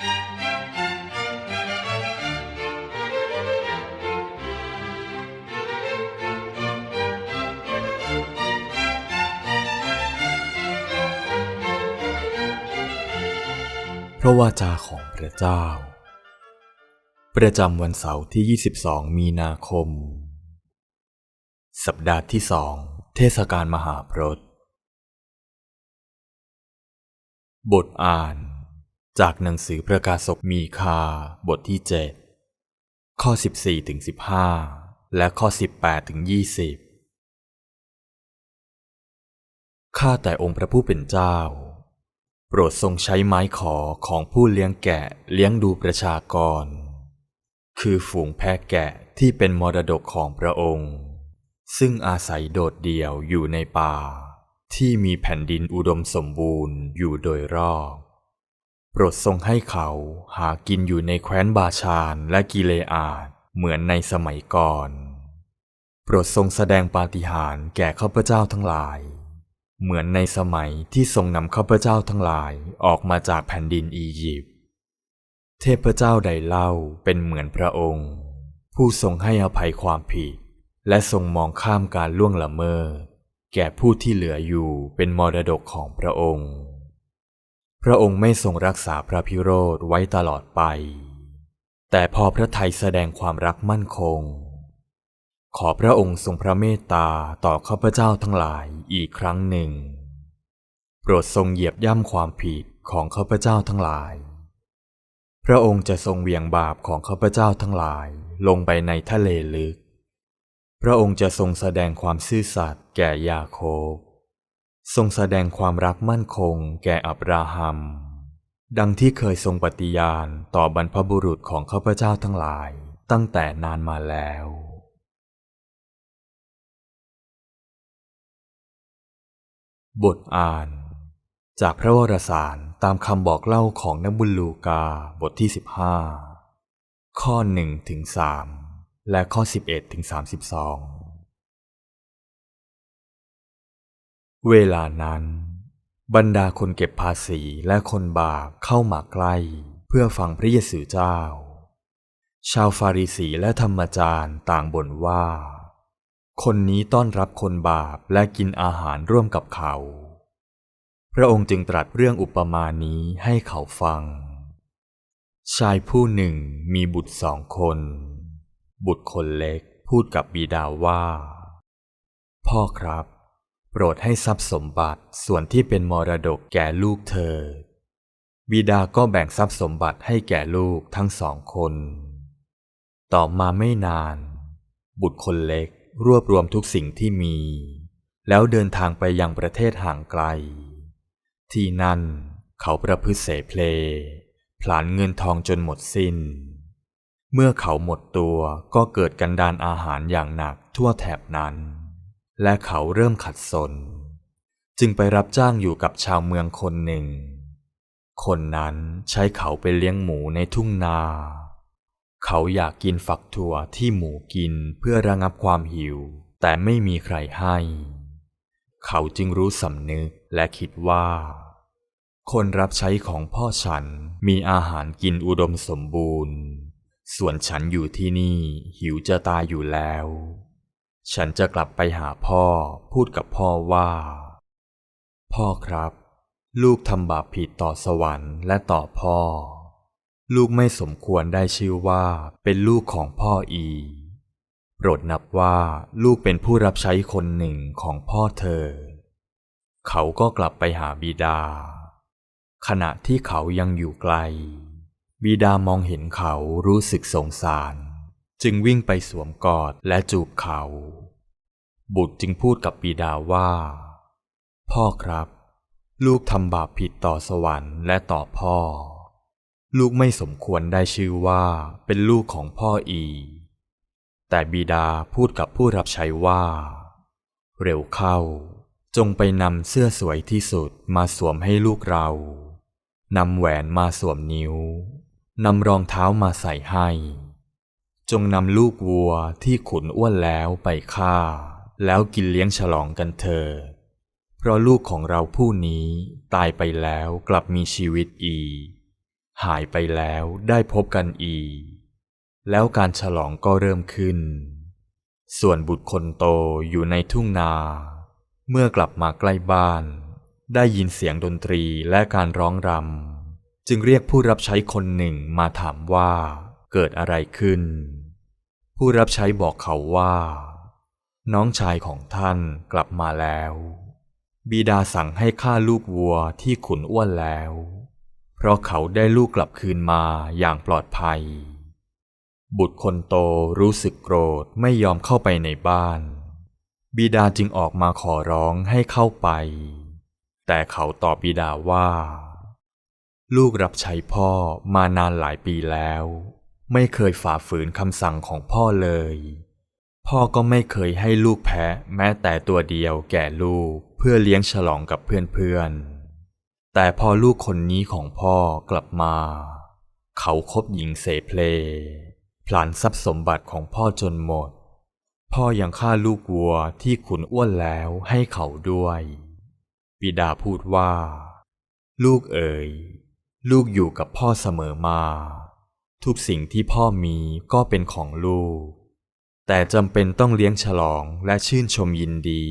พระวาจาของพระเจ้า ประจำวันเสาร์ที่ 22 มีนาคม สัปดาห์ที่สอง เทศกาลมหาพรตบทอ่าน จากหนังสือประกาศกมีคา บทที่ 7 ข้อ 14ถึง15 และข้อ 18ถึง20 ข้าแต่องค์พระผู้เป็นเจ้า โปรดทรงใช้ไม้ขอของผู้เลี้ยงแกะเลี้ยงดูประชากร คือฝูงแพะแกะที่เป็นมรดกของพระองค์ ซึ่งอาศัยโดดเดี่ยวอยู่ในป่า ที่มีแผ่นดินอุดมสมบูรณ์อยู่โดยรอบ โปรดทรงให้เขาหากินอยู่ในแคว้นบาชานและกิเลอาดเหมือนในสมัยก่อน โปรดทรงแสดงปาฏิหาริย์แก่ข้าพเจ้าทั้งหลาย เหมือนในสมัยที่ทรงนำข้าพเจ้าทั้งหลายออกมาจากแผ่นดินอียิปต์ เทพเจ้าใดเล่าเป็นเหมือนพระองค์ ผู้ทรงให้อภัยความผิด และทรงมองข้ามการล่วงละเมิดแก่ผู้ที่เหลืออยู่เป็นมรดกของพระองค์ พระองค์ไม่ทรงรักษาพระพิโรธไว้ตลอดไป แต่พอพระไทยแสดงความรักมั่นคง ขอพระองค์ทรงพระเมตตาต่อข้าพเจ้าทั้งหลายอีกครั้งหนึ่ง โปรดทรงเหยียบย่ำความผิดของข้าพเจ้าทั้งหลาย พระองค์จะทรงเวียงบาปของข้าพเจ้าทั้งหลายลงไปในทะเลลึก พระองค์จะทรงแสดงความซื่อสัตย์แก่ยาโคบ ทรงแสดงความรักมั่นคงแก่อับราฮัม ดังที่เคยทรงปฏิญาณต่อบรรพบุรุษของข้าพเจ้าทั้งหลายตั้งแต่นานมาแล้ว บทอ่าน จากพระวรสารตามคำบอกเล่าของนบุญลูกาบทที่ 15 ข้อ1ถึง3และข้อ 11ถึง32 เวลานั้น บรรดาคนเก็บภาษีและคนบาปเข้ามาใกล้ เพื่อฟังพระเยซูเจ้า ชาวฟาริสีและธรรมจารย์ต่างบ่นว่า คนนี้ต้อนรับคนบาปและกินอาหารร่วมกับเขา พระองค์จึงตรัสเรื่องอุปมานี้ให้เขาฟัง ชายผู้หนึ่งมีบุตรสองคน บุตรคนเล็กพูดกับบิดาว่า พ่อครับ รดให้ทรัพย์สมบัติส่วนที่เป็นมรดกแก่ลูกเธอ บิดาก็แบ่งทรัพย์สมบัติให้แก่ลูกทั้งสองคน ต่อมาไม่นาน บุตรคนเล็กรวบรวมทุกสิ่งที่มี แล้วเดินทางไปยังประเทศห่างไกล ที่นั่นเขาประพฤติเสเพลผลานเงินทองจนหมดสิน้น เมื่อเขาหมดตัวก็เกิดกันดานอาหารอย่างหนักทั่วแถบนั้น และเขาเริ่มขัดสน จึงไปรับจ้างอยู่กับชาวเมืองคนหนึ่ง คนนั้นใช้เขาไปเลี้ยงหมูในทุ่งนา เขาอยากกินฝักถั่วที่หมูกินเพื่อระงับความหิว แต่ไม่มีใครให้ เขาจึงรู้สำนึกและคิดว่า คนรับใช้ของพ่อฉันมีอาหารกินอุดมสมบูรณ์ ส่วนฉันอยู่ที่นี่หิวจะตายอยู่แล้ว ฉันจะกลับไปหาพ่อพูดกับพ่อว่า พ่อครับ ลูกทำบาปผิดต่อสวรรค์และต่อพ่อ ลูกไม่สมควรได้ชื่อว่าเป็นลูกของพ่ออีโปรดนับว่าลูกเป็นผู้รับใช้คนหนึ่งของพ่อเธอ เขาก็กลับไปหาบิดา ขณะที่เขายังอยู่ไกล บิดามองเห็นเขารู้สึกสงสาร จึงวิ่งไปสวมกอดและจูบเขา บุตรจึงพูดกับบิดาว่า พ่อครับ ลูกทำบาปผิดต่อสวรรค์และต่อพ่อ ลูกไม่สมควรได้ชื่อว่าเป็นลูกของพ่ออี แต่บิดาพูดกับผู้รับใช้ว่า เร็วเข้า จงไปนำเสื้อสวยที่สุดมาสวมให้ลูกเรา นำแหวนมาสวมนิ้ว นำรองเท้ามาใส่ให้ จงนำลูกวัวที่ขุนอ้วนแล้วไปฆ่า แล้วกินเลี้ยงฉลองกันเถิดเพราะลูกของเราผู้นี้ตายไปแล้วกลับมีชีวิตอีกหายไปแล้วได้พบกันอีกแล้วการฉลองก็เริ่มขึ้น ส่วนบุตรคนโตอยู่ในทุ่งนา เมื่อกลับมาใกล้บ้าน ได้ยินเสียงดนตรีและการร้องรำจึงเรียกผู้รับใช้คนหนึ่งมาถามว่าเกิดอะไรขึ้น ผู้รับใช้บอกเขาว่า น้องชายของท่านกลับมาแล้ว บิดาสั่งให้ฆ่าลูกวัวที่ขุนอ้วนแล้ว เพราะเขาได้ลูกกลับคืนมาอย่างปลอดภัย บุตรคนโตรู้สึกโกรธไม่ยอมเข้าไปในบ้าน บิดาจึงออกมาขอร้องให้เข้าไป แต่เขาตอบบิดาว่า ลูกรับใช้พ่อมานานหลายปีแล้ว ไม่เคยฝ่าฝืนคำสั่งของพ่อเลย พ่อก็ไม่เคยให้ลูกแพะแม้แต่ตัวเดียวแก่ลูกเพื่อเลี้ยงฉลองกับเพื่อนๆ แต่พอลูกคนนี้ของพ่อกลับมา เขาคบหญิงเสเพลพลันทรัพย์สมบัติของพ่อจนหมด พ่อยังฆ่าลูกวัวที่ขุนอ้วนแล้วให้เขาด้วย บิดาพูดว่า ลูกเอ๋ย ลูกอยู่กับพ่อเสมอมา ทุกสิ่งที่พ่อมีก็เป็นของลูก แต่จำเป็นต้องเลี้ยงฉลองและชื่นชมยินดี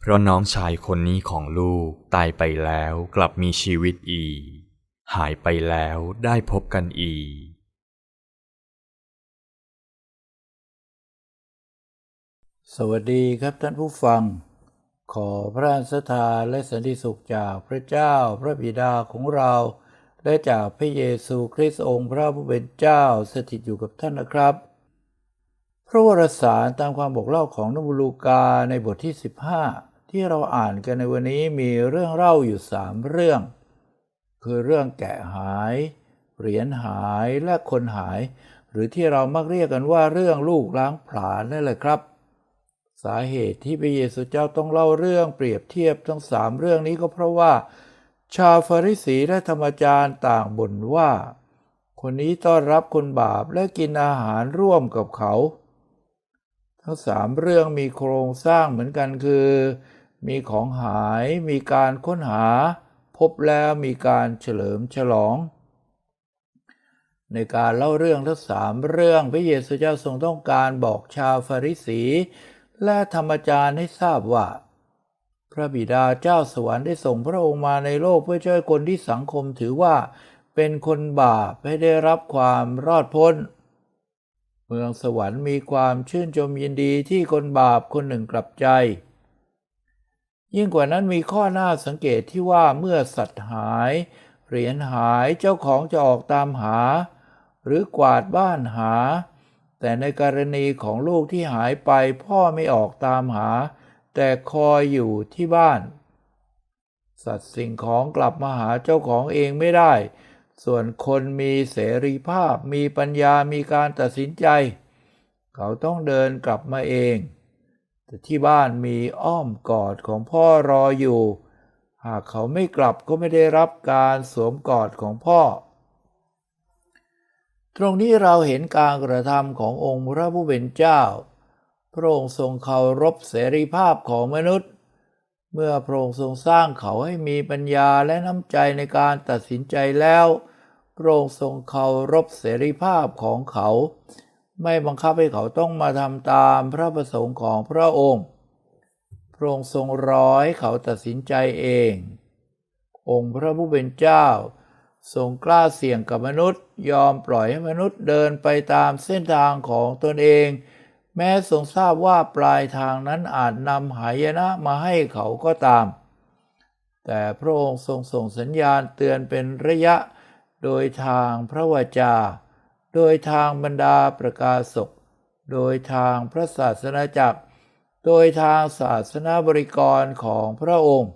เพราะน้องชายคนนี้ของลูกตายไปแล้วกลับมีชีวิตอีก หายไปแล้วได้พบกันอีก สวัสดีครับท่านผู้ฟัง ขอพระสถานและสันติสุขจากพระเจ้าพระบิดาของเรา และจากพระเยซูคริสต์องค์พระผู้เป็นเจ้าสถิตอยู่กับท่านนะครับ พระวรสารตามความบอกเล่าของนบุลูกาในบทที่ 15 ที่เราอ่านกันในวันนี้มีเรื่องเล่าอยู่สามเรื่อง คือเรื่องแกะหาย เหรียญหายและคนหาย หรือที่เรามักเรียกกันว่าเรื่องลูกล้างผลาญนั่นแหละครับ สาเหตุที่พระเยซูเจ้าต้องเล่าเรื่องเปรียบเทียบทั้งสามเรื่องนี้ก็เพราะว่า ชาวฟาริสีและธรรมจารย์ต่างบ่นว่า คนนี้ต้อนรับคนบาปและกินอาหารร่วมกับเขา ทั้งสามเรื่องมีโครงสร้างเหมือนกันคือ มีของหายมีการค้นหา พบแล้วมีการเฉลิมฉลอง ในการเล่าเรื่องทั้งสามเรื่องพระเยซูเจ้าทรงต้องการบอกชาวฟาริสี และธรรมจารย์ให้ทราบว่า พระบิดาเจ้าสวรรค์ได้ส่งพระองค์มาในโลกเพื่อช่วยคนที่สังคมถือว่าเป็นคนบาปให้ได้รับความรอดพ้น เมืองสวรรค์มีความชื่นชมยินดีที่คนบาปคนหนึ่งกลับใจ ยิ่งกว่านั้นมีข้อน่าสังเกตที่ว่าเมื่อสัตว์หาย เหรียญหายเจ้าของจะออกตามหา หรือกวาดบ้านหา แต่ในกรณีของลูกที่หายไปพ่อไม่ออกตามหา แต่คอยอยู่ที่บ้าน สัตว์สิ่งของกลับมาหาเจ้าของเองไม่ได้ ส่วนคนมีเสรีภาพ มีปัญญามีการตัดสินใจ เขาต้องเดินกลับมาเอง แต่ที่บ้านมีอ้อมกอดของพ่อรออยู่ หากเขาไม่กลับก็ไม่ได้รับการสวมกอดของพ่อตรงนี้เราเห็นการกระทำขององค์พระผู้เป็นเจ้า พระองค์ทรงเคารพเสรีภาพของมนุษย์ เมื่อพระองค์ทรงสร้างเขาให้มีปัญญาและน้ำใจในการตัดสินใจแล้ว พระองค์ทรงเคารพเสรีภาพของเขา ไม่บังคับให้เขาต้องมาทำตามพระประสงค์ของพระองค์ พระองค์ทรงรอให้เขาตัดสินใจเอง องค์พระผู้เป็นเจ้าทรงกล้าเสี่ยงกับมนุษย์ ยอมปล่อยให้มนุษย์เดินไปตามเส้นทางของตนเอง แม้ทรงทราบว่าปลายทางนั้นอาจนำหายนะมาให้เขาก็ตาม แต่พระองค์ทรงส่งสัญญาณเตือนเป็นระยะโดยทางพระวจา โดยทางบรรดาประกาศก โดยทางพระศาสนาจักร โดยทางศาสนาบริกรของพระองค์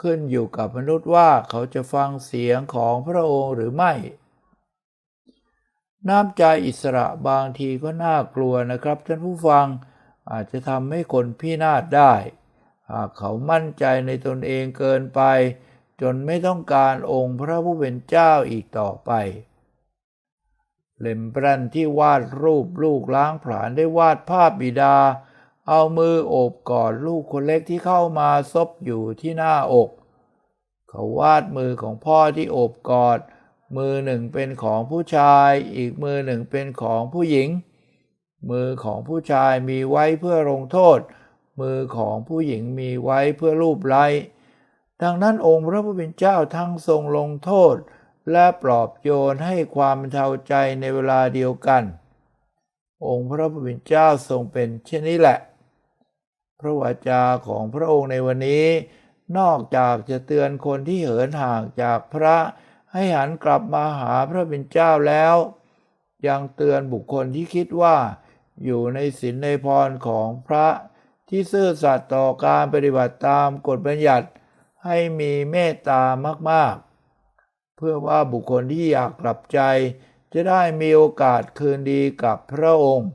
ขึ้นอยู่กับมนุษย์ว่าเขาจะฟังเสียงของพระองค์หรือไม่ น้ำใจอิสระบางทีก็น่ากลัวนะครับท่านผู้ฟังอาจจะทำให้คนพินาศได้ หากเขามั่นใจในตนเองเกินไป จนไม่ต้องการองค์พระผู้เป็นเจ้าอีกต่อไป เลมแบรนท์ที่วาดรูปลูกล้างผลาญได้วาดภาพบิดา เอามือโอบกอดลูกคนเล็กที่เข้ามาซบอยู่ที่หน้าอก เขาวาดมือของพ่อที่โอบกอด มือหนึ่งเป็นของผู้ชาย อีกมือหนึ่งเป็นของผู้หญิง มือของผู้ชายมีไว้เพื่อลงโทษ มือของผู้หญิงมีไว้เพื่อรูปไล้ดังนั้นองค์พระผู้เป็นเจ้าทั้งทรงลงโทษ และปลอบโยนให้ความเทาใจในเวลาเดียวกัน องค์พระผู้เป็นเจ้าทรงเป็นเช่นนี้แหละ พระวาจาของพระองค์ในวันนี้ นอกจากจะเตือนคนที่เหินห่างจากพระ ให้หันกลับมาหาพระเป็นเจ้าแล้ว ยังเตือนบุคคลที่คิดว่า อยู่ในศีลในพรของพระที่ซื่อสัตย์ต่อการปฏิบัติตามกฎบัญญัติให้มีเมตตามาก ๆ เพื่อว่าบุคคลที่อยากกลับใจ จะได้มีโอกาสคืนดีกับพระองค์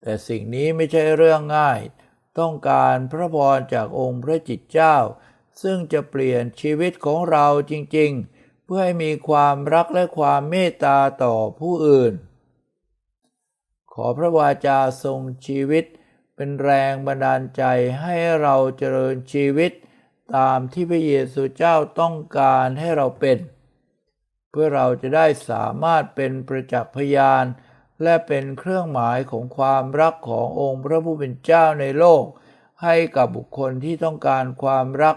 แต่สิ่งนี้ไม่ใช่เรื่องง่าย ต้องการพระพรจากองค์พระจิตเจ้า ซึ่งจะเปลี่ยนชีวิตของเราจริงๆ เพื่อให้มีความรักและความเมตตาต่อผู้อื่น ขอพระวาจาทรงชีวิตเป็นแรงบันดาลใจให้เราเจริญชีวิตตามที่พระเยซูเจ้าต้องการให้เราเป็น เพื่อเราจะได้สามารถเป็นประจักษ์พยาน และเป็นเครื่องหมายของความรักขององค์พระผู้เป็นเจ้าในโลก ให้กับบุคคลที่ต้องการความรัก